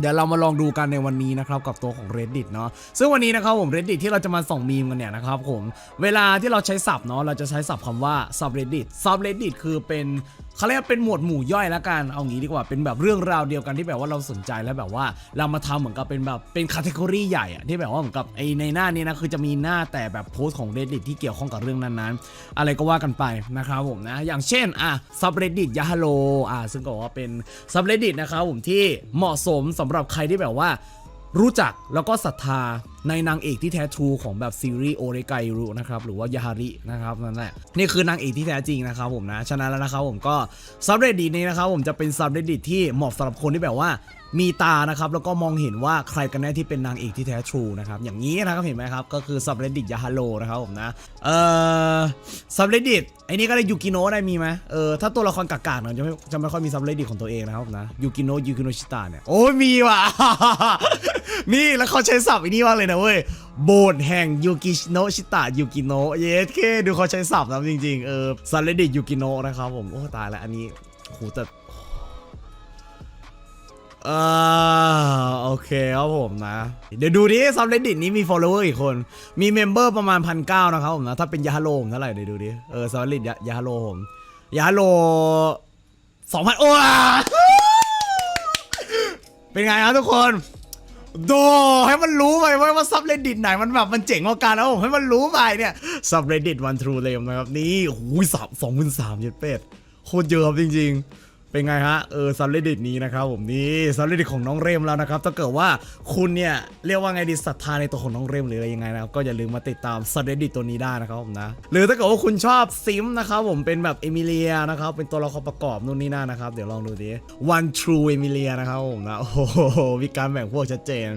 เดี๋ยวเรามาลองดูกันในวันนี้นะครับกับตัวของ reddit เนาะซึ่งวันนี้นะครับผม reddit ที่เราจะมาส่องมีมกันเนี่ยนะครับผมเวลาที่เราใช้ศัพท์เนาะเราจะใช้ศัพท์คำว่า subreddit subreddit คือเป็น เขาเรียกเป็นหมวดหมู่ย่อยละกันเอางี้ดีกว่าเป็นแบบเรื่องราวเดียวกันที่แบบว่าเราสนใจแล้วแบบว่าเรามาทำเหมือนกับเป็นแบบเป็นคาต e ก o r y ใหญ่อะที่แบบว่าเหมือนกับไอในหน้านี้นะคือจะมีหน้าแต่แบบโพสต์ของ reddit ที่เกี่ยวข้องกับเรื่องนั้นๆ อะไรก็ว่ากันไปนะครับผมนะอย่างเช่นอะ subreddit ยาฮัลโลอะซึ่งก็บอกว่าเป็น subreddit นะครับผมที่เหมาะสมสำหรับใครที่แบบว่ารู้จักแล้วก็ศรัทธาในนางเอกที่แท้ทรูของแบบซีรีส์โอเรไกรุนะครับหรือว่ายาฮารินะครับนั่นแหละนี่คือนางเอกที่แท้จริงนะครับผมนะฉะนั้นแล้วนะครับผมก็ซับเรดดินี้นะครับผมจะเป็นซับเรดดิที่เหมาะสำหรับคนที่แบบว่ามีตานะครับแล้วก็มองเห็นว่าใครกันแน่ที่เป็นนางเอกที่แท้ทรูนะครับอย่างนี้นะครับเห็นไหมครับก็คือซับเรดดิยาฮาโลนะครับผมนะเอ่อซับเรดดิไอ้นี่ก็ได้ยูกิโนะได้มีไหมเออถ้าตัวละครกากๆเนี่ยจะไม่จะไม่ค่อยมีซับเรดดิของตัวเองนะครับนะยูกิโนะยูกิโนชิตาเนี่ยโอ้ยมีว่ะนี่แล้วเขาใช้ศัพท์อีนี่าเลยนะเว้ย โบสถ์แห่งยูกิโนะชิตะยูกิโนะเยสเคดูเขาใช้ศัพท์นะจริงๆ เออซันเลดิยูกิโนะนะครับผม โอ้ตายแล้วอันนี้โหแต่เออโอเคครับผมนะ เดี๋ยวดูดิซับเลดิตนี้มี follower อีกคน มีเมมเบอร์ประมาณพันเก้านะครับผมนะ ถ้าเป็นยาฮาโลผมเท่าไหร่เดี๋ยวดูดิ เออซับเลดิตยาฮาโลผมยาฮาโลสองพันโอ้เป็นไงครับทุกคน โดให้มันรู้ไปว่าว่าซับเรดดิตไหนมันแบบมันเจ๋งกว่ากันแล้วผมให้มันรู้ไปเนี่ยซับเรดดิตวันทรูเลมนะครับนี่โอ้ยสามสองพันสามเจ็ดเป็ดโคตรเยอะจริงจริงๆ เป็นไงฮะเออซับเรดดิตนี้นะครับผมนี่ซับเรดดิตของน้องเรมแล้วนะครับถ้าเกิดว่าคุณเนี่ยเรียกว่าไงดีศรัทธาในตัวของน้องเรมหรืออะไรยังไงนะครับก็อย่าลืมมาติดตามซับเรดดิตตัวนี้ได้นะครับผมนะหรือถ้าเกิดว่าคุณชอบซิมนะครับผมเป็นแบบเอมิเลียนะครับเป็นตัวละครประกอบนู่นนี่นั่นนะครับเดี๋ยวลองดูดิ one true เอมิเลียนะครับผมนะโอ้โหมีการแบ่งพวกชัดเจน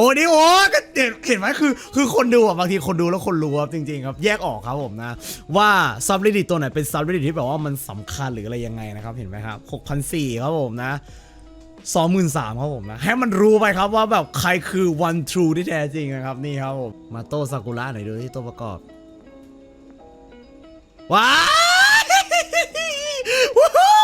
อ้นี่โอ้ก็เห็นเห็นไหมคือ คือคนดูอะบางทีคนดูแล้วคนรู้ครับจริงๆครับแยกออกครับผมนะ ว่าซับเรดิตตัวไหนเป็นซับเรดิตที่แบบว่ามันสำคัญหรืออะไรยังไงนะครับเห็นไหมครับ6,400ครับผมนะ23,000ครับผมนะให้มันรู้ไปครับว่าแบบใครคือ one true ที่แท้จริงนะครับนี่ครับผมมาโต้ซากุระหน่อยดูที่ตัวประกอบว้ายวู้ฮู้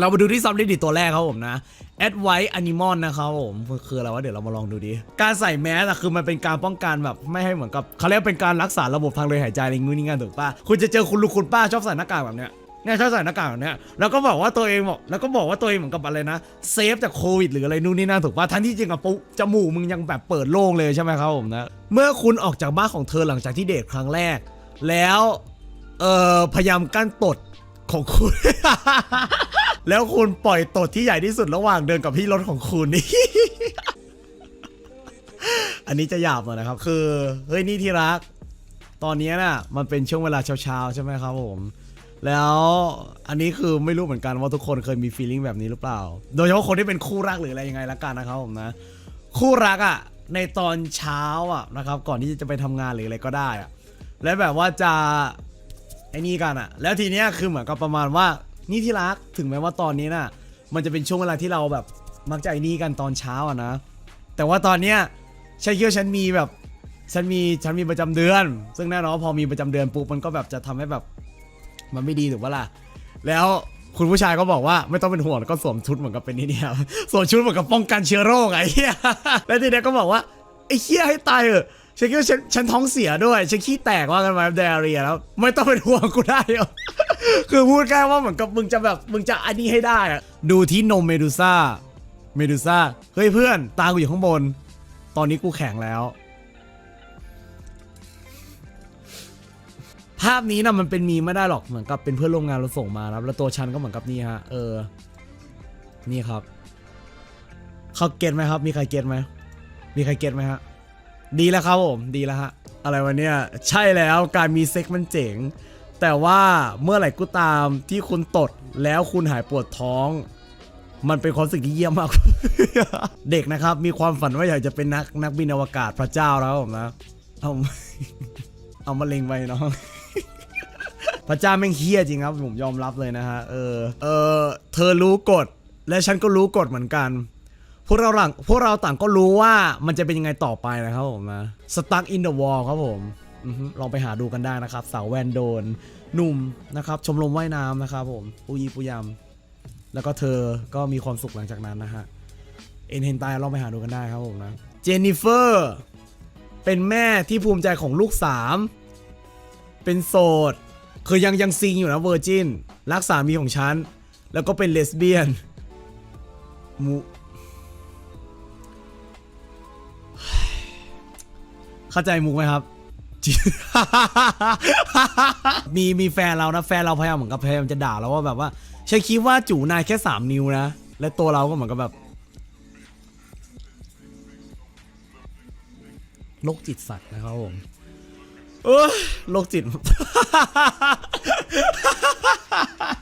เรามาดูที่ซับเรดิตตัวแรกครับผมนะแอดไว e อนิมอนนะครับผมคืออะไรวะเดี๋ยวเรามาลองดูดิ การใส่แมสอะคือมันเป็นการป้องกันแบบไม่ให้เหมือนกับเขาเรียกว่าเป็นการรักษาระบบทางเดินหายใจในงูนี่งานถูกปะคุณจะเจอคุณลุงคุณป้าชอบใส่หน้ากากแบบเนี้ยเนี่ยชอบใส่หน้ากากแบบเนี้ยแล้วก็บอกว่าตัวเองบอกแล้วก็บอกว่าตัวเองเหมือนกับอะไรนะเซฟจากโควิดหรืออะไรนู่นนี่นั่นถูกปะทั้งที่จริงอะปุ๊จมูกมึงยังแบบเปิดโล่งเลยใช่ไหมครับผมนะเมื่อคุณออกจากบ้านของเธอหลังจากที่เดทครั้งแรก แล้วเอ่อพยายามกั้นตดของคุณ แล้วคุณปล่อยตดที่ใหญ่ที่สุดระหว่างเดินกับพี่รถของคุณนี่ อันนี้จะหยาบหน่อยนะครับ คือ เฮ้ยนี่ที่รัก ตอนนี้น่ะ มันเป็นช่วงเวลาเช้าๆ ใช่ไหมครับผม แล้วอันนี้คือไม่รู้เหมือนกันว่าทุกคนเคยมีฟีลลิ่งแบบนี้หรือเปล่า โดยเฉพาะคนที่เป็นคู่รักหรืออะไรยังไงละกันนะครับผมนะ คู่รักอะ ในตอนเช้าอะนะครับ ก่อนที่จะไปทำงานหรืออะไรก็ได้อะ และแบบว่าจะไอ้นี่กันอะ แล้วทีเนี้ยคือเหมือนกับประมาณว่า นี่ที่รักถึงแม้ว่าตอนนี้น่ะ มันจะเป็นช่วงเวลาที่เราแบบมักจะไอ้นี่กันตอนเช้าอะนะ แต่ว่าตอนเนี้ยฉันคิดว่าฉันมีแบบ ฉันมีฉันมีประจำเดือน ซึ่งแน่นอนว่าพอมีประจำเดือนปุ๊บมันก็แบบจะทำให้แบบ มันไม่ดีถูกปะล่ะ แล้วคุณผู้ชายก็บอกว่าไม่ต้องเป็นห่วงก็สวมชุดเหมือนกับเป็นนี่เนี่ยสวมชุดเหมือนกับป้องกันเชื้อโรคไอ้เหี้ยแล้วทีเนี้ยก็บอกว่าไอ้เหี้ยให้ตายเถอะฉันคิดว่าฉันฉันท้องเสียด้วยฉันขี้แตกว่ากันมาไดอารียแล้ว ไม่ต้องเป็นห่วงกูได้หรอ คือพูดแค่ว่าเหมือนกับมึงจะแบบมึงจะอันนี้ให้ได้อะดูที่นมเมดูซ่า เมดูซ่า เฮ้ยเพื่อน ตากูอยู่ข้างบน ตอนนี้กูแข็งแล้ว ภาพนี้นะมันเป็นมีไม่ได้หรอกเหมือนกับเป็นเพื่อนร่วมงานเราส่งมาครับ แล้วตัวฉันก็เหมือนกับนี่ฮะ เออ นี่ครับเขาเก็ตไหมครับ มีใครเก็ตไหมมีใครเก็ตไหมฮะ ดีแล้วครับผม ดีแล้วฮะ อะไรวะเนี่ย ใช่แล้ว การมีเซ็กมันเจ๋ง แต่ว่าเมื่อไหร่ก็ตามที่คุณตดแล้วคุณหายปวดท้อง มันเป็นความรู้สึกที่เยี่ยมมาก เด็กนะครับ มีความฝันว่าอยากจะเป็นนักนักบินอวกาศพระเจ้าแล้วผมนะเอาเอามาเล็งไปน้องพระเจ้าแม่งเฮี้ยจริงครับ ผมยอมรับเลยนะฮะเออเออเธอรู้กฎ และฉันก็รู้กฎเหมือนกัน พวกเราหลังพวกเราต่างก็รู้ว่ามันจะเป็นยังไงต่อไปนะครับผมนะ Stuck in the wall ครับผม ลองไปหาดูกันได้นะครับ สาวแวนโดนหนุ่มนะครับ ชมรมว่ายน้ำนะครับผมปูยีปูยำแล้วก็เธอก็มีความสุขหลังจากนั้นนะฮะเอ็นเฮนไตลองไปหาดูกันได้ครับผมนะเจนนิเฟอร์เป็นแม่ที่ภูมิใจของลูกสามเป็นโสดคือยังยังซิงอยู่นะเวอร์จินรักสามีของฉัน แล้วก็เป็นเลสเบี้ยนมูเข้าใจมุกไหมครับ มีมีแฟนเรานะแฟนเราพยายามเหมือนกับพยายามจะด่าเราว่าแบบว่าฉันคิดว่าจูนายแค่สามนิ้วนะ และตัวเราก็เหมือนกับแบบโรคจิตสัตว์นะครับผมเออโรคจิต